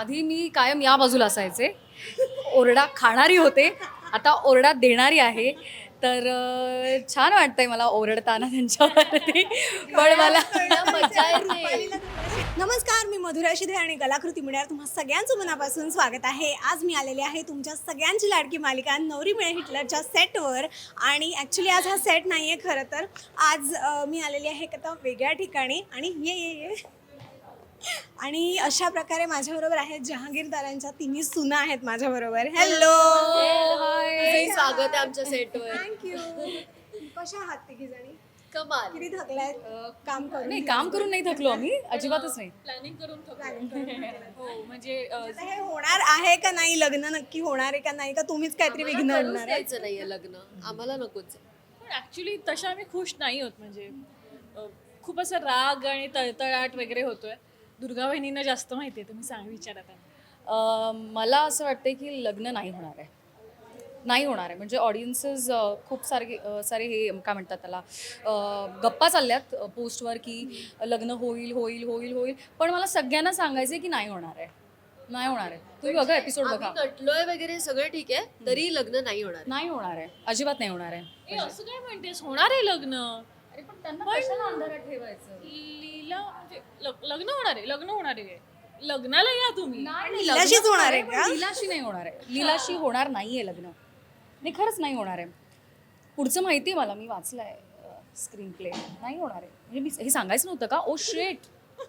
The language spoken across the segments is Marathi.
आधी मी कायम या बाजूला असायचे. ओरडा खाणारी होते. आता ओरडा देणारी आहे. तर छान वाटतंय मला ओरडताना त्यांच्यावरती. पण मला नमस्कार मी मधुरा शिधे आणि कलाकृती मिळणार तुम्हा सगळ्यांचं मनापासून स्वागत आहे. आज मी आलेले आहे तुमच्या सगळ्यांची लाडकी मालिका नवरी मिळे हिटलरच्या सेटवर. आणि ॲक्च्युली आज हा सेट नाही आहे खरं तर. आज मी आलेली आहे एका वेगळ्या ठिकाणी. आणि ये ये ये. आणि अशा प्रकारे माझ्याबरोबर आहेत जहांगीरदारांच्या तिन्ही सुना आहेत माझ्याबरोबर. हॅलो स्वागत आहे आमच्या सेटवर. थँक्यू कशा आहात तिघी जणी कमाल. किती थकलायत? काम करून नाही काम करून नाही थकलो आम्ही. अजिबातच नाही. प्लॅनिंग करून. हो म्हणजे आता हे होणार आहे का नाही? लग्न नक्की होणार आहे का नाही? का तुम्हीच काहीतरी विघ्न आणणार? आहे द्यायचं नाहीये लग्न. आम्हाला नकोच. पण ऍक्च्युली तशा आम्ही खुश नाही होत म्हणजे अ, खूप असं राग आणि तळतळाट वगैरे होतोय. दुर्गा वहिनींना जास्त माहिती आहे तुम्ही सांग विचारत आहे अं, मला असं वाटतंय की लग्न नाही होणार आहे. नाही होणार आहे. म्हणजे ऑडियन्सेस खूप सारे सारे हे काय म्हणतात त्याला गप्पा चालल्यात पोस्टवर की लग्न होईल होईल होईल होईल. पण मला सगळ्यांना सांगायचं आहे की नाही होणार आहे. नाही होणार आहे. तुम्ही बघा एपिसोड बघा. नटलोय वगैरे सगळं ठीक आहे तरी लग्न नाही होणार नाही होणार आहे. अजिबात नाही होणार आहे. असं काय म्हणतेस? होणार आहे लग्न? अरे पण त्यांना कशाला अंधारात ठेवायचं? लीला म्हणजे लग- लग्न होणार आहे लग्न होणार आहे. लग्नाला या तुम्ही. लीलाशीच होणार आहे का? लीलाशी नाही होणार आहे. लीलाशी होणार नाहीये लग्न. नाही खरंच नाही होणार आहे. पुढचं माहिती आहे मला मी वाचलंय स्क्रीन प्ले नाही होणार आहे. म्हणजे मी हे सांगायचं नव्हतं का? ओ शेट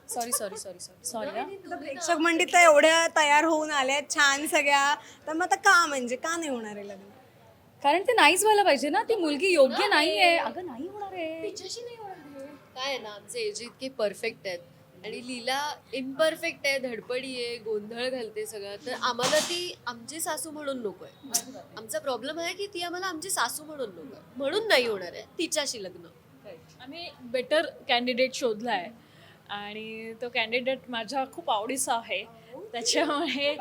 sorry sorry sorry sorry sorry आता प्रेक्षक मंडळी तर एवढ्या तयार होऊन आल्या छान सगळ्या. तर मग आता का म्हणजे? का नाही होणार आहे लग्न? कारण ते नाहीच व्हायला पाहिजे ना? ती मुलगी योग्य नाही. आहे अगं नाही होणार आहे काय आहे ना आमचे एज इतके परफेक्ट आहेत. आणि लीला इम्परफेक्ट आहे धडपडी आहे गोंधळ घालते सगळं. तर आम्हाला ती आमची सासू म्हणून नको आहे. आमचा प्रॉब्लेम आहे की ती आम्हाला आमची सासू म्हणून नको आहे. म्हणून नाही होणार आहे तिच्याशी लग्न. आम्ही बेटर कॅन्डिडेट शोधला आहे आणि तो कॅन्डिडेट माझ्या खूप आवडीचा आहे. त्याच्यामुळे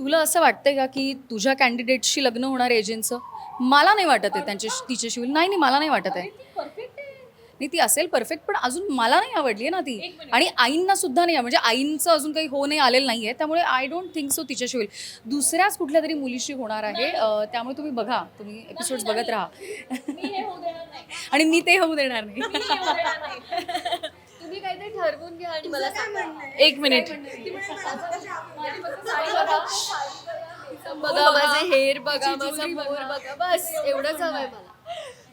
तुला असं वाटतंय का की तुझ्या कॅन्डिडेटशी लग्न होणार एजंटचं मला नाही वाटत आहे त्यांच्या तिच्याशी. नाही नाही मला नाही वाटत आहे. नाही ती असेल परफेक्ट पण अजून मला नाही आवडली आहे ना ती. आणि आईंना सुद्धा नाही. म्हणजे आईंचं अजून काही हो नाही आलेलं नाही आहे त्यामुळे आय डोंट थिंक सो तिच्याशी होईल. दुसऱ्याच कुठल्या तरी मुलीशी होणार आहे. त्यामुळे तुम्ही बघा. तुम्ही एपिसोड्स बघत राहा. आणि मी ते होऊ देणार नाही. काहीतरी ठरवून घ्या आणि मला सांगा. एक मिनिट. बघा. माझे हेअर बघा माझा मोर बघा. बस एवढंच हवंय मला.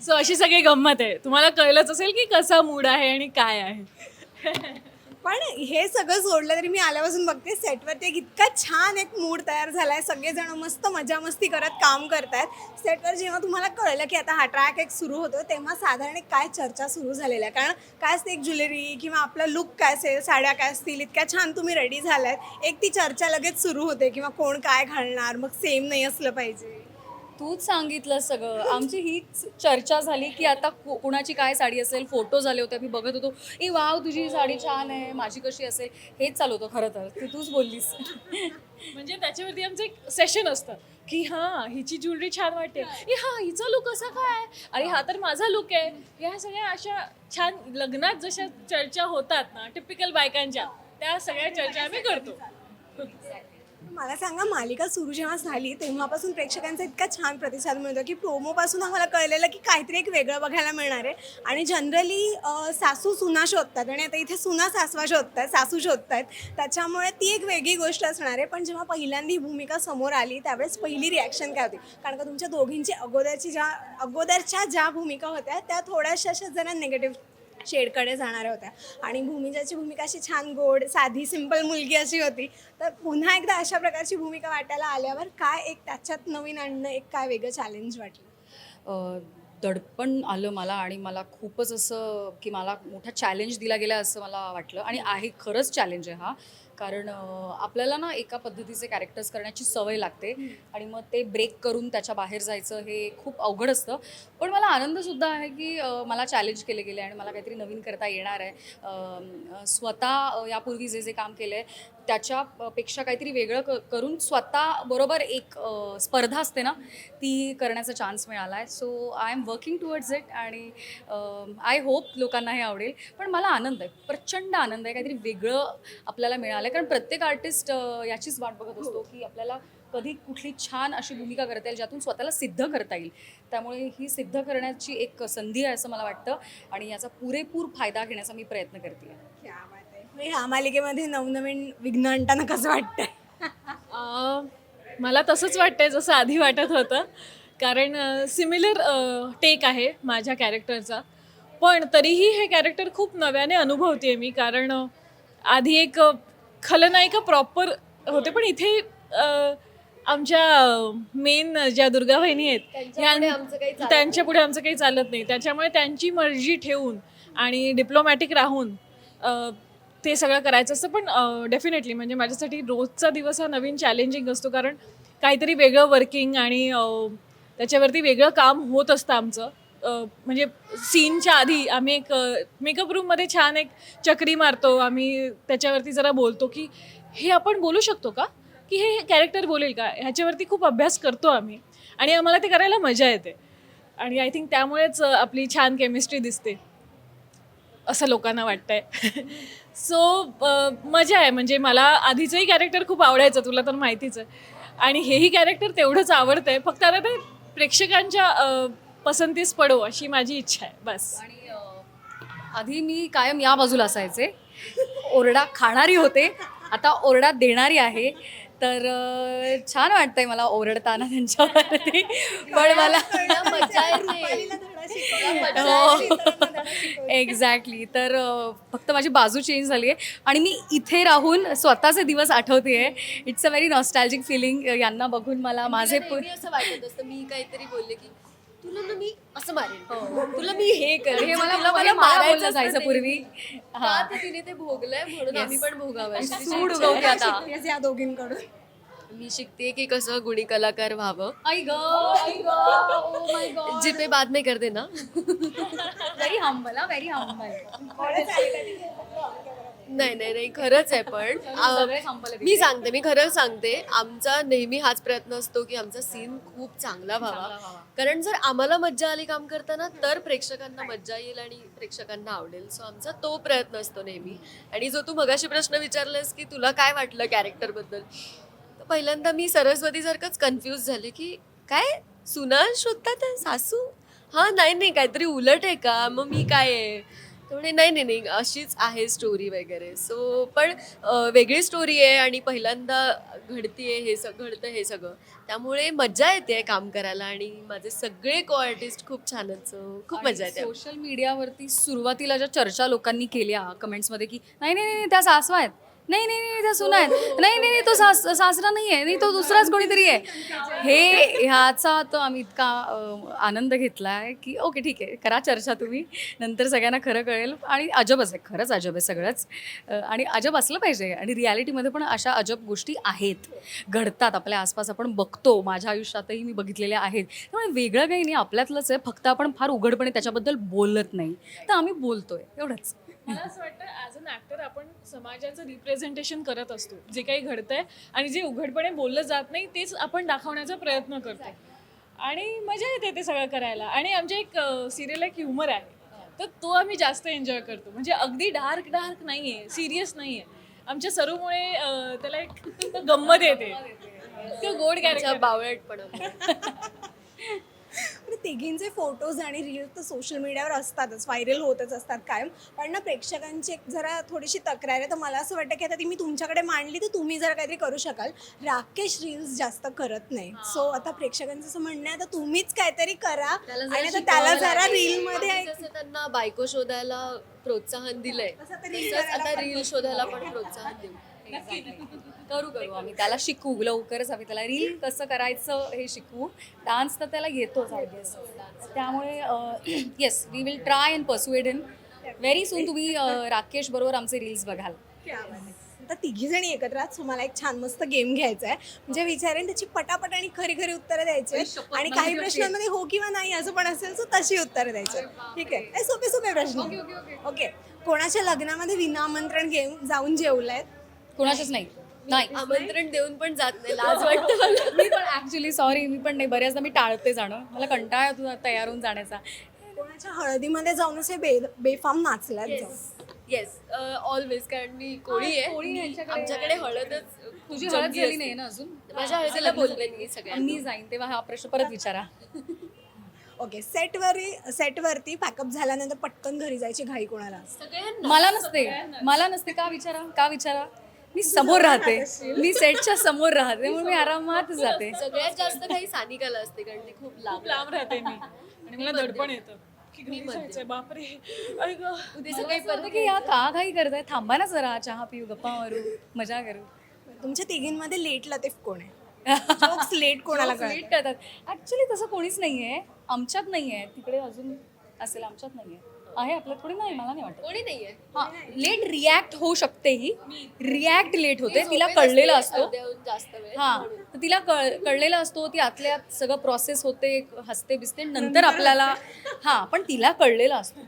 सो अशी सगळी गंमत आहे. तुम्हाला कळलंच असेल की कसा मूड आहे आणि काय आहे. पण हे सगळं सोडलं तरी मी आल्यापासून बघते सेटवरती एक इतका छान एक मूड तयार झाला आहे सगळेजण मस्त मजा मस्ती करत काम करतायत. सेटवर जेव्हा तुम्हाला कळलं की आता हा ट्रॅक एक सुरू होतो तेव्हा साधारण एक काय चर्चा सुरू झालेल्या कारण काय असते एक ज्वेलरी किंवा आपला लुक काय असेल साड्या काय असतील इतक्या छान तुम्ही रेडी झालायत. एक ती चर्चा लगेच सुरू होते किंवा कोण काय घालणार मग सेम नाही असलं पाहिजे. तूच सांगितलं सगळं. आमची हीच चर्चा झाली की आता को- कुणाची काय साडी असेल फोटो झाले होते आम्ही बघत होतो. ए वाव तुझी साडी छान आहे माझी कशी असेल? हेच चालू होतं खरं तर. ते तूच बोललीस. म्हणजे त्याच्यावरती आमचं एक सेशन असतं की हां हिची ज्वेलरी छान वाटते. ए हा हिचा लुक असा काय? अरे हा तर माझा लुक आहे. ह्या सगळ्या अशा छान लग्नात जशा चर्चा होतात ना टिपिकल बायकांच्या त्या सगळ्या चर्चा आम्ही करतो. मला सांगा मालिका सुरू जेव्हा झाली तेव्हापासून प्रेक्षकांचा इतका छान प्रतिसाद मिळतो की प्रोमोपासून आम्हाला कळलेलं की काहीतरी एक वेगळं बघायला मिळणार आहे. आणि जनरली सासू सुना शोधतात आणि आता इथे सुना सासवा शोधतात सासू शोधतात त्याच्यामुळे ती एक वेगळी गोष्ट असणार आहे. पण जेव्हा पहिल्यांदा ही भूमिका समोर आली त्यावेळेस पहिली रिॲक्शन काय होती? कारण का तुमच्या दोघींची अगोदरची ज्या अगोदरच्या ज्या भूमिका होत्या त्या थोड्याशा अशा जरा निगेटिव्ह शेडकडे जाणाऱ्या होत्या. आणि भूमिजाची भूमिका अशी छान गोड साधी सिंपल मुलगी अशी होती. तर पुन्हा एकदा अशा प्रकारची भूमिका वाटायला आल्यावर काय एक त्याच्यात नवीन आणणं एक काय वेगळं चॅलेंज वाटलं? दडपण आलं मला आणि मला खूपच असं की मला मोठा चॅलेंज दिला गेला असं मला वाटलं. आणि आहे खरंच चॅलेंज आहे हा. कारण आपल्याला ना एका पद्धतीचे कॅरेक्टर्स करण्याची सवय लागते आणि मग ते ब्रेक करून त्याच्या बाहेर जायचं हे खूप अवघड असतं. पण मला आनंदसुद्धा आहे की मला चॅलेंज केले गेले आणि मला काहीतरी नवीन करता येणार आहे. स्वतः यापूर्वी जे जे काम केलं आहे त्याच्यापेक्षा काहीतरी वेगळं क करून स्वतः बरोबर एक स्पर्धा असते ना ती करण्याचा चान्स मिळाला आहे so I am working towards it आणि आय होप लोकांना हे आवडेल. पण मला आनंद आहे प्रचंड आनंद आहे काहीतरी वेगळं आपल्याला मिळालं आहे कारण प्रत्येक आर्टिस्ट याचीच वाट बघत असतो की आपल्याला कधी कुठली छान अशी भूमिका करता येईल ज्यातून स्वतःला सिद्ध करता येईल. त्यामुळे ही सिद्ध करण्याची एक संधी आहे असं मला वाटतं आणि याचा पुरेपूर फायदा घेण्याचा मी प्रयत्न करते ह्या मालिकेमध्ये नवनवीन विघ्न आणताना कसं वाटतंय? अं, मला तसंच वाटतंय जसं आधी वाटत होतं. कारण सिमिलर टेक आहे माझ्या कॅरेक्टरचा पण तरीही हे कॅरेक्टर खूप नव्याने अनुभवते मी. कारण आधी एक खलनायिका प्रॉपर होते. पण इथे अं, आमच्या मेन ज्या दुर्गा वहिनी आहेत त्यांच्यापुढे यां- आमचं काही चालत त्यांच्या पुढे आमचं काही चालत नाही. त्याच्यामुळे त्यांची मर्जी ठेवून आणि डिप्लोमॅटिक राहून अं, ते सगळं करायचं असतं. पण डेफिनेटली म्हणजे माझ्यासाठी रोजचा दिवस हा नवीन चॅलेंजिंग असतो. कारण काहीतरी वेगळं वर्किंग आणि त्याच्यावरती वेगळं काम होत असतं आमचं. म्हणजे सीनच्या आधी आम्ही एक मेकअप रूममध्ये छान एक चक्री मारतो. आम्ही त्याच्यावरती जरा बोलतो की हे आपण बोलू शकतो का? की हे कॅरेक्टर बोलेल का? ह्याच्यावरती खूप अभ्यास करतो आम्ही. आणि आम्हाला ते करायला मजा येते. आणि आय थिंक त्यामुळेच आपली छान केमिस्ट्री दिसते. असं लोकांना वाटतंय. सो मजा आहे. म्हणजे मला आधीचंही कॅरेक्टर खूप आवडायचं तुला तर माहितीच आहे. आणि हेही कॅरेक्टर तेवढंच आवडतंय. फक्त आता ते प्रेक्षकांच्या पसंतीस पडो अशी माझी इच्छा आहे. बस. आणि आधी मी कायम या बाजूला असायचे. ओरडा खाणारी होते. आता ओरडा देणारी आहे. तर छान वाटतंय मला ओरडताना त्यांच्यावरती. पण मला मजा येते. एक्झॅक्टली तर अ, फक्त माझी बाजू चेंज झाली आहे आणि मी इथे राहून स्वतःचे दिवस आठवते आहे it's a very nostalgic feeling यांना बघून मला माझे असं वाटत असतं. मी काहीतरी बोलले की तुला ना मी असं मारेन. तुला मी हे करेन. हे मला तुला मला मारायचं बोललं असतं जायचं ते. पूर्वी का तर तिने ते भोगलंय म्हणून Yes. आम्ही पण भोगावं. अशी तिची सूड इच्छा आहे. उगवते आता शिकतेस या दोघींकडून. मी शिकते की कसं गुणी कलाकार व्हावं. आई ग. आई ग. ओ माय गॉड जिपे बाद में कर देना. व्हेरी हंबल व्हेरी हंबल नाही नाही नाही खरंच आहे पण सगळे मी सांगते मी खरंच सांगते आमचा नेहमी हाच प्रयत्न असतो की आमचा सीन खूप चांगला व्हावा. कारण जर आम्हाला मज्जा आली काम करताना तर प्रेक्षकांना मज्जा येईल आणि प्रेक्षकांना आवडेल. सो आमचा तो प्रयत्न असतो नेहमी. आणि जो तू मगाशी प्रश्न विचारलास की तुला काय वाटलं कॅरेक्टरबद्दल तर पहिल्यांदा मी सरस्वतीसारखंच कन्फ्यूज झाले की काय? सुना शोधतात आहे? सासू? हां नाही नाही काहीतरी उलट आहे का? मग मी काय आहे? म्हणे नाही नाही नाही अशीच आहे स्टोरी वगैरे. सो पण अं, वेगळी स्टोरी आहे आणि पहिल्यांदा घडतीये हे सग घडतं हे सगळं. त्यामुळे मजा येते काम करायला आणि माझे सगळे को आर्टिस्ट खूप छान आहेत. So खूप मजा येते. सोशल मीडियावरती सुरुवातीला ज्या चर्चा लोकांनी केल्या कमेंट्समध्ये की नाही नाही नाही त्या सासवा आहेत. नाही नाही नाही त्या सुना आहेत. नाही नाही नाही तो सास सासरा नाही आहे. नाही तो दुसराच कोणीतरी आहे. हे ह्याचा तो आम्ही इतका आनंद घेतला आहे की ओके ठीक आहे. करा चर्चा तुम्ही. नंतर सगळ्यांना खरं कळेल. आणि अजबच आहे खरंच अजब आहे सगळंच. आणि अजब असलं पाहिजे. आणि रियालिटीमध्ये पण अशा अजब गोष्टी आहेत. घडतात. आपल्या आसपास आपण बघतो. माझ्या आयुष्यातही मी बघितलेल्या आहेत. त्यामुळे वेगळं काही नाही. आपल्यातलंच आहे. फक्त आपण फार उघडपणे त्याच्याबद्दल बोलत नाही. तर आम्ही बोलतोय. एवढंच. मला असं वाटतं ॲज अन ॲक्टर आपण समाजाचं रिप्रेझेंटेशन करत असतो. जे काही घडतंय आणि जे उघडपणे बोललं जात नाही तेच आपण दाखवण्याचा प्रयत्न करतो. आणि मजा येते ते सगळं करायला. आणि आमच्या एक सिरियल एक ह्युमर आहे. तर तो आम्ही जास्त एन्जॉय करतो. म्हणजे अगदी डार्क डार्क नाही आहे सिरियस नाही आहे आमच्या सरूमुळे त्याला एक गंमत येते. तो गोड कॅरेक्टर बावळटपणा पण तिघींचे फोटोज आणि रील्स तर सोशल मीडियावर असतातच व्हायरल होतच असतात कायम. पण ना प्रेक्षकांची एक जरा थोडीशी तक्रार आहे. तर मला असं वाटतं की आता ती मी तुमच्याकडे मांडली तर तुम्ही जरा काहीतरी करू शकाल. राकेश रील्स जास्त करत नाही. सो आता प्रेक्षकांचं असं म्हणणं आहे तर तुम्हीच काहीतरी करा. आणि त्याला जरा रीलमध्ये त्यांना बायको शोधायला प्रोत्साहन दिलंय आता रील शोधायला पण प्रोत्साहन देऊ. करू करू. आम्ही त्याला शिकू. लवकरच आम्ही त्याला रील कसं करायचं हे शिकवू डान्स तर त्याला येतोच ऑब्विस त्यामुळे yes we will try and persuade in very soon तुम्ही राकेश बरोबर आमचे रील्स बघाल. आता तिघी जणी एकत्र so मला एक छान मस्त गेम घ्यायचा आहे म्हणजे विचारेन त्याची पटापट आणि खरी खरी उत्तरं द्यायची आणि काही प्रश्नांमध्ये हो किंवा नाही असं पण असेल सो तशी उत्तरं द्यायची ठीक आहे. सोपे सोपे प्रश्न. ओके कोणाच्या लग्नामध्ये विना आमंत्रण घेऊन जाऊन जेवलायत? कोणाचंच नाही. नाही. आमंत्रण देऊन पण जात नाही लाज वाटतं मला. मी पण ऍक्च्युली सॉरी मी पण नाही. बऱ्याचदा मी टाळते जाणं. मला कंटाळा येतो तयार होऊन जाण्याचा. कोणाच्या हळदीमध्ये जाऊन असे बे बेफाम नाचल्यात जाऊन. येस ऑलवेज कारण मी कोळी हा, कोळी आहे यांच्याकडे- आमच्याकडे हळदच तुझी हळद झाली. नाही ना अजून? माझ्या हळदीला बोलले मी सगळ्यांना. मी जाईन तेव्हा हा प्रश्न परत विचारा. ओके सेटवर सेटवरती पॅकअप झाल्यानंतर पटकन घरी जायची घाई कोणाला? मला नसते. मला नसते. का विचारा? का विचारा? मी समोर राहते. मी सेटच्या समोर राहते. म्हणून मी आरामात जाते. सगळ्यात जास्त काही सानिकाला असते कारण ती खूप लांब लांब राहते मी. आणि मला दडपण येतं. की घरी जायचंय बापरे. ऐ गं. उद्या सकाळी वाटतं की या का घाई करताय? थांबा ना जरा चहा पिऊ गप्पा मारू मजा करू. तुमच्या तिघींमध्ये लेट लतीफ कोण आहे? लेट कोणाला लेट करतात. ऍक्च्युली तसं कोणीच नाहीये. आमच्यात नाहीये. तिकडे अजून असेल आमच्यात नाहीये. आहे आपल्यात थोडी नाही मला नाही वाटत. कोणी नाहीये. हा लेट रिॲक्ट होऊ शकते ही. रिॲक्ट लेट होते तिला कळलेलं असते. जास्त वेळ. हा तर तिला कळ कळलेलं असतो ती आतल्या आत सगळं प्रोसेस होते हसते बिसते नंतर आपल्याला हा पण तिला कळलेलं असतो.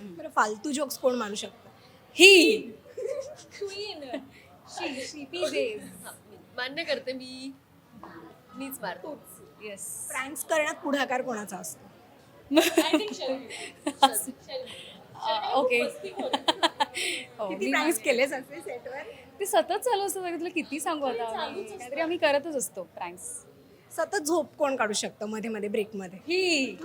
बरं फालतू जोक्स कोण मारू शकतं? ही. हा, मी मान्य करते मी. मीच मारतो. येस प्रँक्स करण्यात पुढाकार कोणाचा असतो? ओके किती प्रँक्स केलेच असते सेटवर ते सतत चालू असतं सांगितलं किती सांगू आता आम्ही? काहीतरी आम्ही करतच असतो प्रँक्स सतत झोप कोण काढू शकतं मध्ये मध्ये ब्रेकमध्ये ही.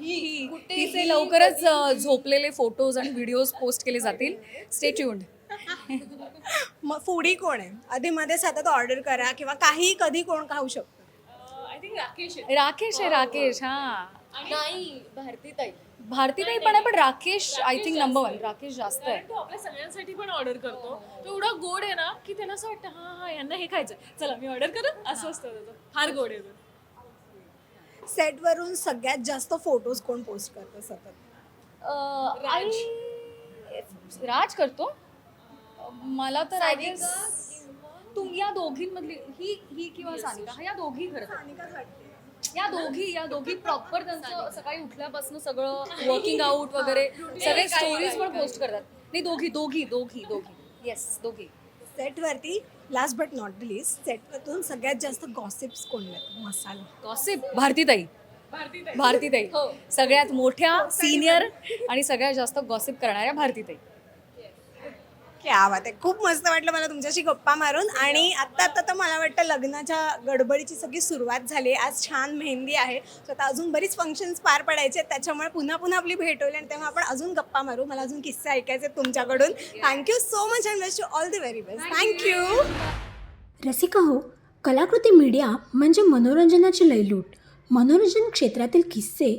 ही. तिचे लवकरच अ, झोपलेले फोटोज आणि व्हिडिओज पोस्ट केले जातील. स्टे ट्यून्ड मग फूडी कोण आहे? आधी मध्ये सतत ऑर्डर करा किंवा काही कधी कोण खाऊ शकतो? आय थिंक राकेश आहे. राकेश आहे राकेश हा. नाही भारती ताई भारतीताई पण आहे पण Rakesh I think number one Rakesh जास्त आहे. कारण तो आपल्या सगळ्यांसाठी पण ऑर्डर करतो. तो एवढा गोड आहे ना की त्याला असं वाटतं हा हा यांना हे खायचं चला मी ऑर्डर करू असं असतं त्याचं. फार गोड आहे तो. सेटवरून सगळ्यात जास्त फोटोज कोण पोस्ट करतं सतत? अ, आणि राज करतो. अ, मला तर आय गेस तुम या दोघींमधली ही ही किंवा सानिका हा या दोघी करतात. या दोघी या दोघी प्रॉपर त्यांचं सकाळी उठल्यापासून सगळं वर्किंग आउट वगैरे सगळे स्टोरीज पण पोस्ट करतात. नाही दोघी दोघी दोघी दोघी. येस दोघी. सेटवरती लास्ट बट नॉट लिस्ट सेटवरतून सगळ्यात जास्त गॉसिप्स कोण आहेत? मसाला. गॉसिप भारतीताई. भारतीताई. सगळ्यात मोठ्या सिनियर आणि सगळ्यात जास्त गॉसिप करणाऱ्या भारतीताई. क्या बात आहे. खूप मस्त वाटलं मला तुमच्याशी गप्पा मारून. आणि आत्ता आत्ता तर मला वाटतं लग्नाच्या गडबडीची सगळी सुरुवात झाली. आज छान मेहंदी आहे. सो आता अजून बरीच फंक्शन्स पार पडायचे आहेत. त्याच्यामुळे पुन्हा पुन्हा आपली भेट होईल आणि तेव्हा आपण अजून गप्पा मारू. मला अजून किस्से ऐकायचे आहेत तुमच्याकडून. Thank you so much and best all the very best thank you Rasika हो कलाकृती मीडिया म्हणजे मनोरंजनाची लयलूट. मनोरंजन क्षेत्रातील किस्से